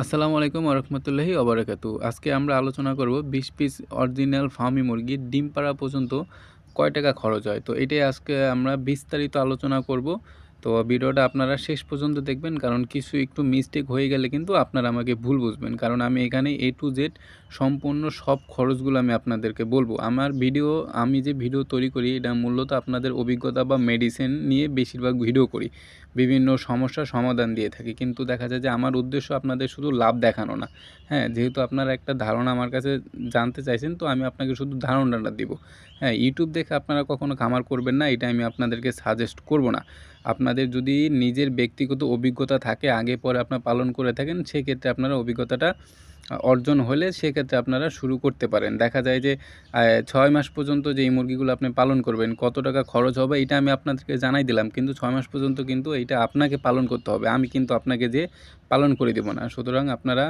আসসালামু আলাইকুম রহমতুল্লাহি অবরাকাতু আজকে আমরা আলোচনা করব বিশ পিস অরিজিনাল ফার্মি মুরগির ডিম পাড়া পর্যন্ত কয় টাকা খরচ হয়। তো এটাই আজকে আমরা বিস্তারিত আলোচনা করব। তো ভিডিওটা আপনারা শেষ পর্যন্ত দেখবেন, কারণ কিছু একটু মিস্টেক হয়ে গেলে কিন্তু আপনারা আমাকে ভুল বুঝবেন। কারণ আমি এখানে এ টু জেড সম্পূর্ণ সব খরচগুলো আমি আপনাদেরকে বলব। আমার ভিডিও, আমি যে ভিডিও তৈরি করি, এটা মূলত আপনাদের অভিজ্ঞতা বা মেডিসিন নিয়ে বেশিরভাগ ভিডিও করি। বিভিন্ন সমস্যার সমাধান দিয়ে থাকি। কিন্তু দেখা যায় যে আমার উদ্দেশ্য আপনাদের শুধু লাভ দেখানো না। হ্যাঁ যেহেতু আপনারা একটা ধারণা আমার কাছে জানতে চাইছেন, তো আমি আপনাকে শুধু ধারণাটা দিব। হ্যাঁ ইউটিউব দেখে আপনারা কখনো খামার করবেন না, এটা আমি আপনাদেরকে সাজেস্ট করব না। আপনাদের যদি নিজের ব্যক্তিগত অভিজ্ঞতা থাকে, আগে পরে আপনার পালন করে থাকেন, সেক্ষেত্রে আপনারা অভিজ্ঞতাটা অর্জন হলে সেক্ষেত্রে আপনারা শুরু করতে পারেন। দেখা যায় যে ছয় মাস পর্যন্ত যে এই মুরগিগুলো আপনি পালন করবেন, কত টাকা খরচ হবে এটা আমি আপনাদেরকে জানাই দিলাম। কিন্তু ছয় মাস পর্যন্ত কিন্তু এটা আপনাকে পালন করতে হবে। আমি কিন্তু আপনাকে যে পালন করে দেবো না। সুতরাং আপনারা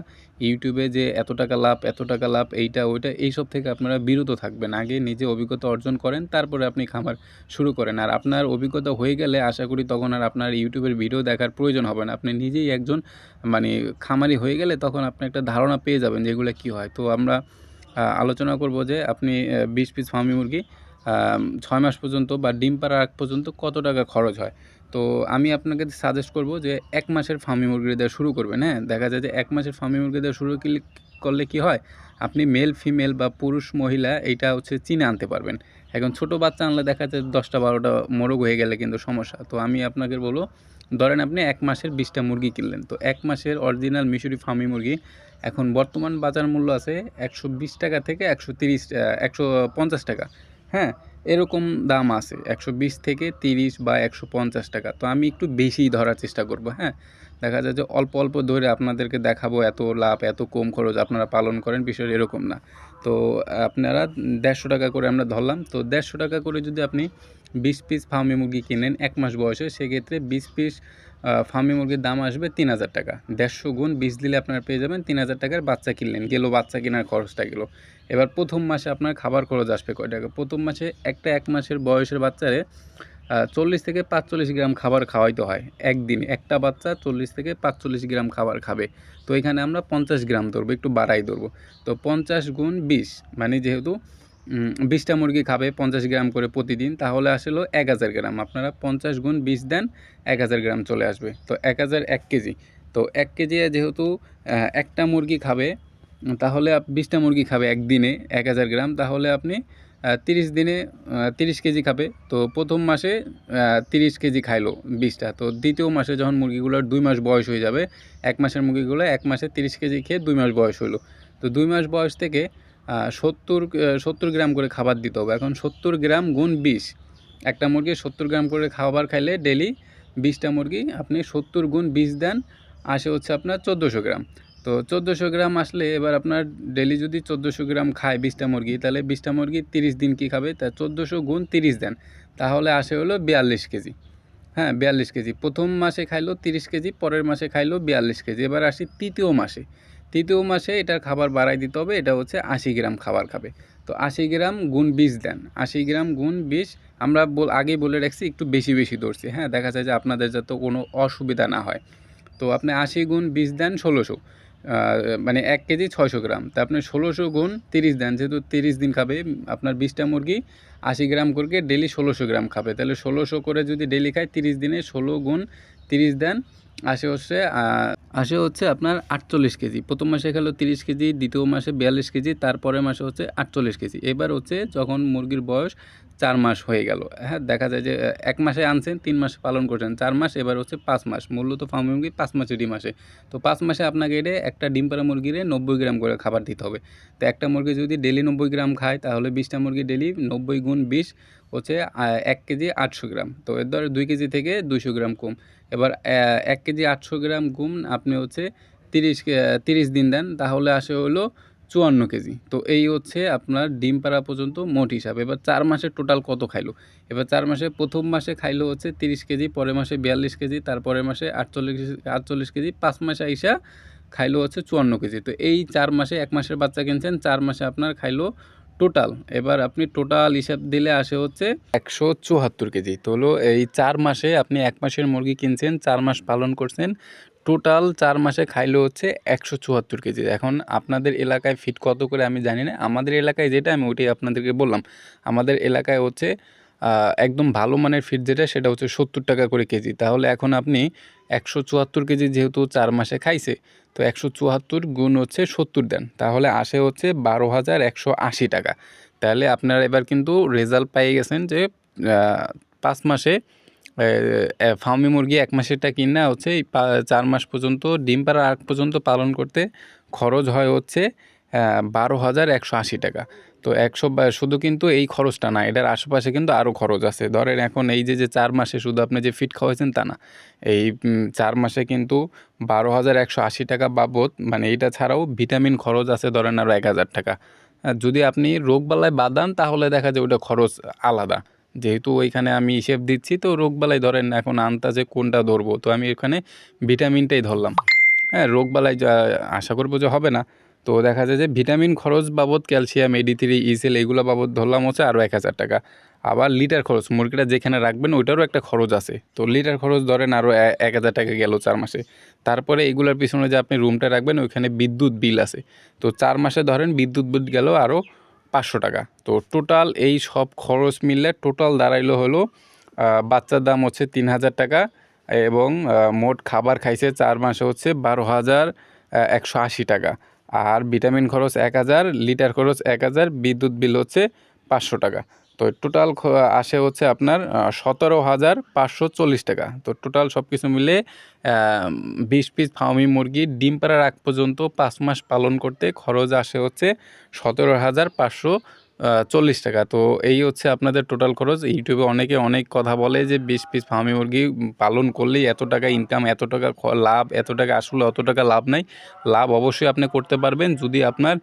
ইউটিউবে যে এত টাকা লাভ, এত টাকা লাভ, এইটা, ওইটা, এইসব থেকে আপনারা বিরত থাকবেন। আগে নিজে অভিজ্ঞতা অর্জন করেন, তারপরে আপনি খামার শুরু করেন। আর আপনার অভিজ্ঞতা হয়ে গেলে আশা করি তখন আর আপনার ইউটিউবের ভিডিও দেখার প্রয়োজন হবে না। আপনি নিজেই একজন মানে খামারি হয়ে গেলে তখন আপনি একটা ধারণা পেয়ে যাবেন যে এগুলো কী হয়। তো আমরা আলোচনা করব যে আপনি বিশ পিস ফার্মি মুরগি ছয় মাস পর্যন্ত বা ডিম পাড়ার আগ পর্যন্ত কত টাকা খরচ হয়। তো আমি আপনাকে সাজেস্ট করব যে এক মাসের ফার্মি মুরগি দেওয়া শুরু করবেন হ্যাঁ? দেখা যায় যে এক মাসের ফার্মি মুরগি দেওয়া শুরু করলে কি হয়? আপনি মেল ফিমেল বা পুরুষ, মহিলা এইটা হচ্ছে চিনে আনতে পারবেন। এখন ছোট বাচ্চা আনলে দেখা যায় দশটা, বারোটা মোরগ হয়ে গেলে কিন্তু সমস্যা। তো আমি আপনাকে বলব, ধরেন আপনি এক মাসের বিশটা মুরগি কিনলেন, তো এক মাসের অরিজিনাল মিশরি ফার্মি মুরগি এখন বর্তমান বাজার মূল্য আছে একশো বিশ টাকা থেকে একশো তিরিশ একশো পঞ্চাশ টাকা হ্যাঁ? এরকম দাম আছে, একশো বিশ থেকে তিরিশ বা একশো পঞ্চাশ টাকা। তো আমি একটু বেশি ধরার চেষ্টা করব হ্যাঁ? দেখা যায় যে অল্প অল্প ধরে আপনাদেরকে দেখাবো এত লাভ, এত কম খরচ আপনারা পালন করেন, বিষয় এরকম না। তো আপনারা দেড়শো টাকা করে আমরা ধরলাম, তো দেড়শো টাকা করে যদি আপনি বিশ পিস ফার্মে মুরগি কিনেন এক মাস বয়সে, সেক্ষেত্রে বিশ পিস ফার্মি মুরগির দাম আসবে তিন হাজার টাকা। দেড়শো গুণ বিশ দিলে আপনারা পেয়ে যাবেন তিন হাজার টাকার বাচ্চা কিনলেন, গেলো বাচ্চা কেনার খরচটা গেলো। এবার প্রথম মাসে আপনার খাবার খরচ আসবে কয় টাকা? প্রথম মাসে একটা এক মাসের বয়সের বাচ্চারে চল্লিশ থেকে পাঁচচল্লিশ গ্রাম খাবার খাওয়াইতে হয় একদিন। একটা বাচ্চা চল্লিশ থেকে পাঁচচল্লিশ গ্রাম খাবার খাবে। তো এখানে আমরা পঞ্চাশ গ্রাম ধরবো, একটু বাড়াই ধরবো। তো পঞ্চাশ গুণ বিশ মানে যেহেতু বিশটা মুরগি খাবে পঞ্চাশ গ্রাম করে প্রতিদিন, তাহলে আসলো এক হাজার গ্রাম। আপনারা পঞ্চাশ গুণ বিশ দেন, এক হাজার গ্রাম চলে আসবে। তো এক হাজার এক কেজি। তো এক কেজি যেহেতু একটা মুরগি খাবে, তাহলে বিশটা মুরগি খাবে একদিনে এক হাজার গ্রাম, তাহলে আপনি তিরিশ দিনে তিরিশ কেজি খাবে। তো প্রথম মাসে তিরিশ কেজি খাইলো বিশটা। তো দ্বিতীয় মাসে যখন মুরগিগুলোর দুই মাস বয়স হয়ে যাবে, এক মাসের মুরগিগুলো এক মাসে তিরিশ কেজি খেয়ে দুই মাস বয়স হলো তো দুই মাস বয়স থেকে সত্তর সত্তর গ্রাম করে খাবার দিতে হবে। এখন সত্তর গ্রাম গুণ বিশ। একটা মুরগি সত্তর গ্রাম করে খাবার খাইলে ডেলি বিশটা মুরগি আপনি সত্তর গুণ বিশ দেন, আসে হচ্ছে আপনার চোদ্দোশো গ্রাম। তো চোদ্দোশো গ্রাম আসলে এবার আপনার ডেলি যদি চোদ্দোশো গ্রাম খায় বিশটা মুরগি, তাহলে বিশটা মুরগি তিরিশ দিন কী খাবে? তা চোদ্দোশো গুণ তিরিশ দেন। তাহলে আসে হলো বিয়াল্লিশ কেজি। হ্যাঁ বিয়াল্লিশ কেজি। প্রথম মাসে খাইলো তিরিশ কেজি, পরের মাসে খাইলো বিয়াল্লিশ কেজি। এবার আসি তৃতীয় মাসে। তৃতীয় মাসে এটার খাবার বাড়াই দিতে হবে, এটা হচ্ছে আশি গ্রাম খাবার খাবে। তো আশি গ্রাম গুণ বিশ দেন, আশি গ্রাম গুণ বিষ আমরা বল, আগেই বলে রাখছি একটু বেশি বেশি ধরছি হ্যাঁ দেখা যায় যে আপনাদের যাতে কোনো অসুবিধা না হয়। তো আপনি আশি গুণ বিশ দেন ষোলোশো মানে এক কেজি ছয়শো গ্রাম, তা আপনি ষোলোশো গুণ তিরিশ দেন, যেহেতু তিরিশ দিন খাবে, আপনার বিশটা মুরগি, আশি গ্রাম করে ডেলি ষোলোশো গ্রাম খাবে, তাহলে ষোলোশো করে যদি ডেলি খায়, তিরিশ দিনে ষোলো গুণ তিরিশ দেন আসে হচ্ছে আসে হচ্ছে আপনার আটচল্লিশ কেজি। প্রথম মাসে খেলো তিরিশ কেজি, দ্বিতীয় মাসে বিয়াল্লিশ কেজি, তারপরের মাসে হচ্ছে আটচল্লিশ কেজি। এবার হচ্ছে যখন মুরগির বয়স চার মাস হয়ে গেল হ্যাঁ দেখা যায় যে এক মাসে আনছেন, তিন মাস পালন করছেন, চার মাস, এবার হচ্ছে পাঁচ মাস। মূলত ফার্ম মুরগি পাঁচ মাসে ডিম আসে। তো পাঁচ মাসে আপনাকে এটা একটা ডিম পাড়া মুরগিরে নব্বই গ্রাম করে খাবার দিতে হবে। তো একটা মুরগি যদি ডেলি নব্বই গ্রাম খায়, তাহলে বিশটা মুরগি ডেলি নব্বই গুণ বিশ হচ্ছে এক কেজি আটশো গ্রাম। তো এর ধরে দুই কেজি থেকে দুইশো গ্রাম কম। এবার এক কেজি আটশো গ্রাম গুম আপনি হচ্ছে তিরিশ তিরিশ দিন দেন, তাহলে আসে হলো চুয়ান্ন কেজি। তো এই হচ্ছে আপনার ডিম পাড়া পর্যন্ত মোট হিসাব। এবার চার মাসে টোটাল কত খাইলো? এবার চার মাসে প্রথম মাসে খাইলো হচ্ছে তিরিশ কেজি, পরের মাসে বিয়াল্লিশ কেজি, তারপরের মাসে আটচল্লিশ আটচল্লিশ কেজি, পাঁচ মাসে আইসা খাইলো হচ্ছে চুয়ান্ন কেজি। তো এই চার মাসে এক মাসের বাচ্চা কিনছেন, চার মাসে আপনার খাইলো টোটাল। এবার আপনি টোটাল হিসাব দিলে আসে হচ্ছে একশো চুয়াত্তর কেজি। তো হলো এই চার মাসে আপনি এক মাসের মুরগি কিনছেন, চার মাস পালন করছেন, টোটাল চার মাসে খাইলো হচ্ছে একশো চুয়াত্তর কেজি। এখন আপনাদের এলাকায় ফিট কত করে আমি জানি না। আমাদের এলাকায় যেটা আমি ওইটাই আপনাদেরকে বললাম। আমাদের এলাকায় হচ্ছে একদম ভালো মানের ফিট যেটা, সেটা হচ্ছে সত্তর টাকা করে কেজি। তাহলে এখন আপনি একশো চুয়াত্তর কেজি যেহেতু চার মাসে খাইছে, তো একশো চুয়াত্তর গুণ হচ্ছে সত্তর দেন। তাহলে আসে হচ্ছে বারো হাজার একশো আশি টাকা। তাহলে আপনারা এবার কিন্তু রেজাল্ট পেয়ে গেছেন যে পাঁচ মাসে ফার্মি মুরগি এক মাসেরটা কিনা হচ্ছে চার মাস পর্যন্ত, ডিম পাড়ার আগ পর্যন্ত পালন করতে খরচ হয় হচ্ছে বারো হাজার একশো আশি টাকা। তো একশো শুধু কিন্তু এই খরচটা না, এটার আশেপাশে কিন্তু আরও খরচ আছে। ধরেন এখন এই যে যে চার মাসে শুধু আপনি যে ফিট খাওয়াইছেন তা না, এই চার মাসে কিন্তু বারো হাজার একশো আশি টাকা বাবদ মানে এইটা ছাড়াও ভিটামিন খরচ আছে ধরেন আরও এক হাজার টাকা। যদি আপনি রোগবালায় বাদান, তাহলে দেখা যায় ওটা খরচ আলাদা। যেহেতু ওইখানে আমি হিসেব দিচ্ছি, তো রোগবালাই ধরেন এখন আন্তাজে কোনটা ধরবো? তো আমি এখানে ভিটামিনটাই ধরলাম। হ্যাঁ রোগবালাই আশা করব যে হবে না। তো দেখা যায় যে ভিটামিন খরচ বাবদ, ক্যালসিয়াম এডি থ্রি ইসেল এগুলো বাবদ ধরলাম হচ্ছে আরও এক হাজার টাকা। আবার লিটার খরচ, মুরগিটা যেখানে রাখবেন ওইটারও একটা খরচ আছে। তো লিটার খরচ ধরেন আরও এক হাজার টাকা গেল চার মাসে। তারপরে এগুলোর পিছনে যে আপনি রুমটা রাখবেন, ওইখানে বিদ্যুৎ বিল আছে। তো চার মাসে ধরেন বিদ্যুৎ বিল গেল আরও পাঁচশো টাকা। তো টোটাল এই সব খরচ মিললে টোটাল দাঁড়াইলো হলো বাচ্চার দাম হচ্ছে তিন হাজার টাকা। এবং মোট খাবার খাইছে চার মাসে হচ্ছে বারো হাজার একশো আশি টাকা। আর ভিটামিন খরচ এক হাজার, লিটার খরচ এক হাজার, বিদ্যুৎ বিল হচ্ছে পাঁচশো টাকা। তো টোটাল আসে হচ্ছে আপনার সতেরো হাজার পাঁচশো চল্লিশ টাকা। তো টোটাল সব কিছু মিলে বিশ পিস ফার্মি মুরগি ডিম পাড়ার আগ পর্যন্ত পাঁচ মাস পালন করতে খরচ আসে হচ্ছে সতেরো হাজার পাঁচশো চল্লিশ টাকা। তো এই হচ্ছে আপনাদের টোটাল খরচ। ইউটিউবে অনেকে অনেক কথা বলে যে বিশ পিস ফার্মি মুরগি পালন করলেই এত টাকা ইনকাম এত টাকা লাভ, এত টাকা আসলে অত টাকা লাভ নাই। লাভ অবশ্যই আপনি করতে পারবেন যদি আপনার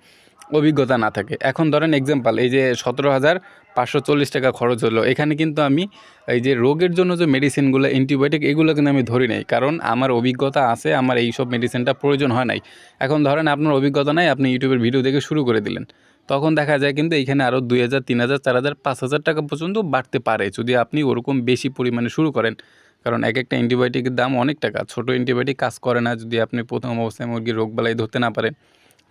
অভিজ্ঞতা না থাকে। এখন ধরেন এক্সাম্পল এই যে সতেরো হাজার পাঁচশো চল্লিশ টাকা খরচ হলো। এখানে কিন্তু আমি এই যে রোগের জন্য যে মেডিসিনগুলো অ্যান্টিবায়োটিক এগুলো কিন্তু আমি ধরি নাই। কারণ আমার অভিজ্ঞতা আছে, আমার এই সব মেডিসিনটা প্রয়োজন হয় নাই। এখন ধরেন আপনার অভিজ্ঞতা নাই, আপনি ইউটিউবের ভিডিও দেখে শুরু করে দিলেন। তখন দেখা যায় কিন্তু এখানে আরও দুই হাজার, তিন হাজার, চার হাজার, পাঁচ হাজার টাকা পর্যন্ত বাড়তে পারে যদি আপনি ওরকম বেশি পরিমাণে শুরু করেন। কারণ এক একটা অ্যান্টিবায়োটিকের দাম অনেক টাকা, ছোটো অ্যান্টিবায়োটিক কাজ করে না যদি আপনি প্রথম অবস্থায় মুরগির রোগবালাই ধরতে না পারেন।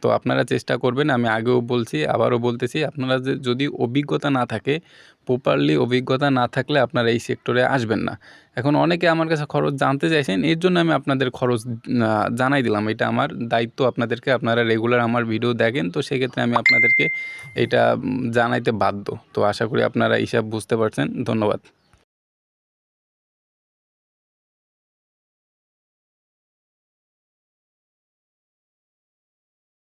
তো আপনারা চেষ্টা করবেন, আমি আগেও বলছি, আবারও বলতেছি, আপনারা যদি অভিজ্ঞতা না থাকে প্রপারলি অভিজ্ঞতা না থাকলে আপনারা এই সেক্টরে আসবেন না। এখন অনেকে আমার কাছে খরচ জানতে চাইছেন, এর জন্য আমি আপনাদের খরচ জানাই দিলাম। এটা আমার দায়িত্ব, আপনাদেরকে আপনারা রেগুলার আমার ভিডিও দেখেন, তো সেক্ষেত্রে আমি আপনাদেরকে এটা জানাইতে বাধ্য। তো আশা করি আপনারা হিসাব বুঝতে পারছেন। ধন্যবাদ।